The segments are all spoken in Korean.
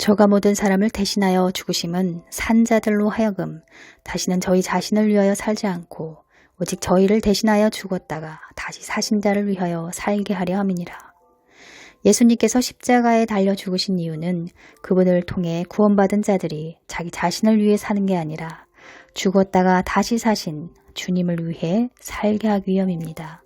저가 모든 사람을 대신하여 죽으심은 산자들로 하여금 다시는 저희 자신을 위하여 살지 않고 오직 저희를 대신하여 죽었다가 다시 사신 자를 위하여 살게 하려 함이니라. 예수님께서 십자가에 달려 죽으신 이유는 그분을 통해 구원받은 자들이 자기 자신을 위해 사는 게 아니라 죽었다가 다시 사신 주님을 위해 살게 하기 위함입니다.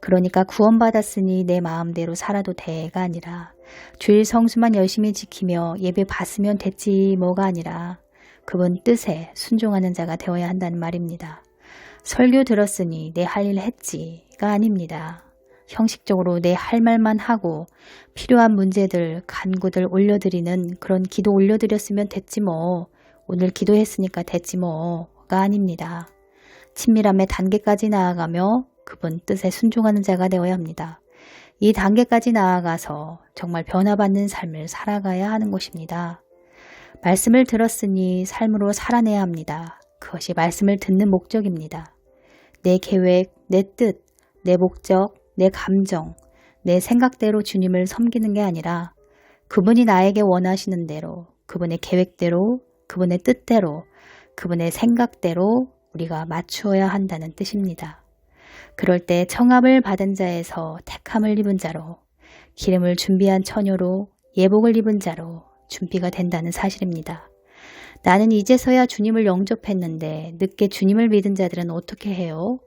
그러니까 구원받았으니 내 마음대로 살아도 돼가 아니라 주일 성수만 열심히 지키며 예배 받으면 됐지 뭐가 아니라 그분 뜻에 순종하는 자가 되어야 한다는 말입니다. 설교 들었으니 내 할 일 했지가 아닙니다. 형식적으로 내 할 말만 하고 필요한 문제들, 간구들 올려드리는 그런 기도 올려드렸으면 됐지 뭐. 오늘 기도했으니까 됐지 뭐가 아닙니다. 친밀함의 단계까지 나아가며 그분 뜻에 순종하는 자가 되어야 합니다. 이 단계까지 나아가서 정말 변화받는 삶을 살아가야 하는 것입니다. 말씀을 들었으니 삶으로 살아내야 합니다. 그것이 말씀을 듣는 목적입니다. 내 계획, 내 뜻, 내 목적, 내 감정, 내 생각대로 주님을 섬기는 게 아니라 그분이 나에게 원하시는 대로, 그분의 계획대로, 그분의 뜻대로, 그분의 생각대로 우리가 맞추어야 한다는 뜻입니다. 그럴 때 청함을 받은 자에서 택함을 입은 자로, 기름을 준비한 처녀로, 예복을 입은 자로 준비가 된다는 사실입니다. 나는 이제서야 주님을 영접했는데 늦게 주님을 믿은 자들은 어떻게 해요?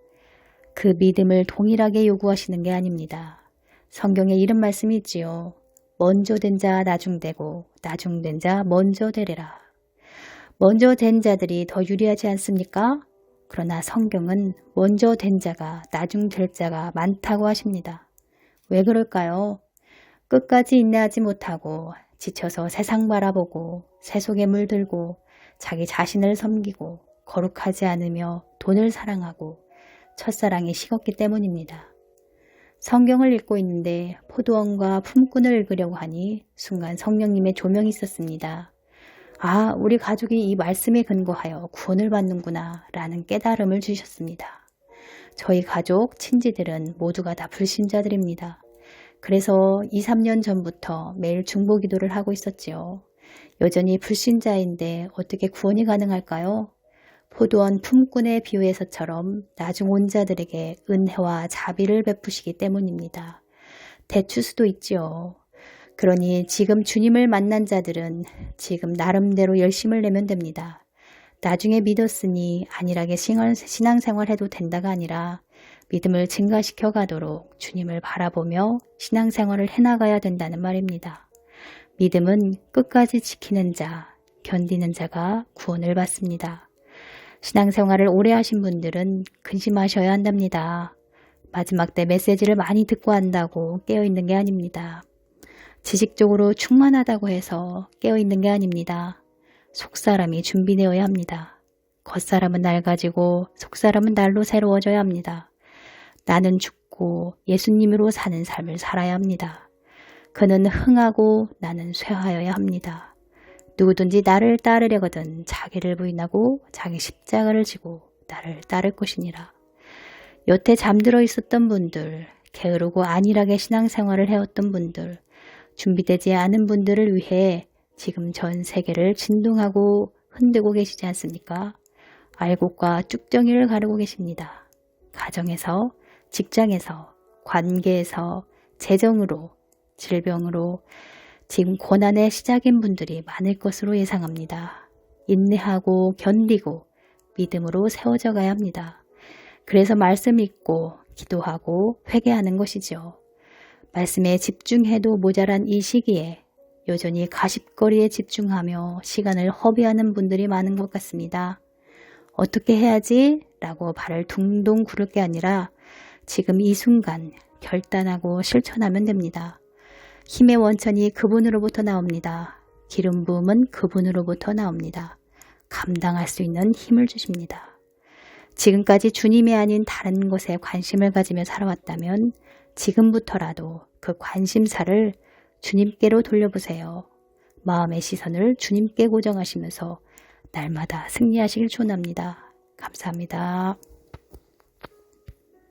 그 믿음을 동일하게 요구하시는 게 아닙니다. 성경에 이런 말씀이 있지요. 먼저 된 자 나중되고 나중된 자 먼저 되리라. 먼저 된 자들이 더 유리하지 않습니까? 그러나 성경은 먼저 된 자가 나중 될 자가 많다고 하십니다. 왜 그럴까요? 끝까지 인내하지 못하고 지쳐서 세상 바라보고 세속에 물들고 자기 자신을 섬기고 거룩하지 않으며 돈을 사랑하고 첫사랑이 식었기 때문입니다. 성경을 읽고 있는데 포도원과 품꾼을 읽으려고 하니 순간 성령님의 조명이 있었습니다. 아, 우리 가족이 이 말씀에 근거하여 구원을 받는구나 라는 깨달음을 주셨습니다. 저희 가족, 친지들은 모두가 다 불신자들입니다. 그래서 2, 3년 전부터 매일 중보 기도를 하고 있었지요. 여전히 불신자인데 어떻게 구원이 가능할까요? 포도원 품꾼의 비유에서처럼 나중 온 자들에게 은혜와 자비를 베푸시기 때문입니다. 대추수도 있지요. 그러니 지금 주님을 만난 자들은 지금 나름대로 열심을 내면 됩니다. 나중에 믿었으니 안일하게 신앙생활 해도 된다가 아니라 믿음을 증가시켜 가도록 주님을 바라보며 신앙생활을 해나가야 된다는 말입니다. 믿음은 끝까지 지키는 자, 견디는 자가 구원을 받습니다. 신앙생활을 오래 하신 분들은 근심하셔야 한답니다. 마지막 때 메시지를 많이 듣고 한다고 깨어있는 게 아닙니다. 지식적으로 충만하다고 해서 깨어있는 게 아닙니다. 속사람이 준비되어야 합니다. 겉사람은 낡아지고 속사람은 날로 새로워져야 합니다. 나는 죽고 예수님으로 사는 삶을 살아야 합니다. 그는 흥하고 나는 쇠하여야 합니다. 누구든지 나를 따르려거든 자기를 부인하고 자기 십자가를 지고 나를 따를 것이니라. 여태 잠들어 있었던 분들, 게으르고 안일하게 신앙생활을 해왔던 분들, 준비되지 않은 분들을 위해 지금 전 세계를 진동하고 흔들고 계시지 않습니까? 알곡과 쭉정이를 가르고 계십니다. 가정에서, 직장에서, 관계에서, 재정으로, 질병으로 지금 고난의 시작인 분들이 많을 것으로 예상합니다. 인내하고 견디고 믿음으로 세워져 가야 합니다. 그래서 말씀 읽고 기도하고 회개하는 것이죠. 말씀에 집중해도 모자란 이 시기에 여전히 가십거리에 집중하며 시간을 허비하는 분들이 많은 것 같습니다. 어떻게 해야지? 라고 발을 둥둥 구를 게 아니라 지금 이 순간 결단하고 실천하면 됩니다. 힘의 원천이 그분으로부터 나옵니다. 기름 부음은 그분으로부터 나옵니다. 감당할 수 있는 힘을 주십니다. 지금까지 주님이 아닌 다른 것에 관심을 가지며 살아왔다면 지금부터라도 그 관심사를 주님께로 돌려보세요. 마음의 시선을 주님께 고정하시면서 날마다 승리하시길 축원합니다. 감사합니다.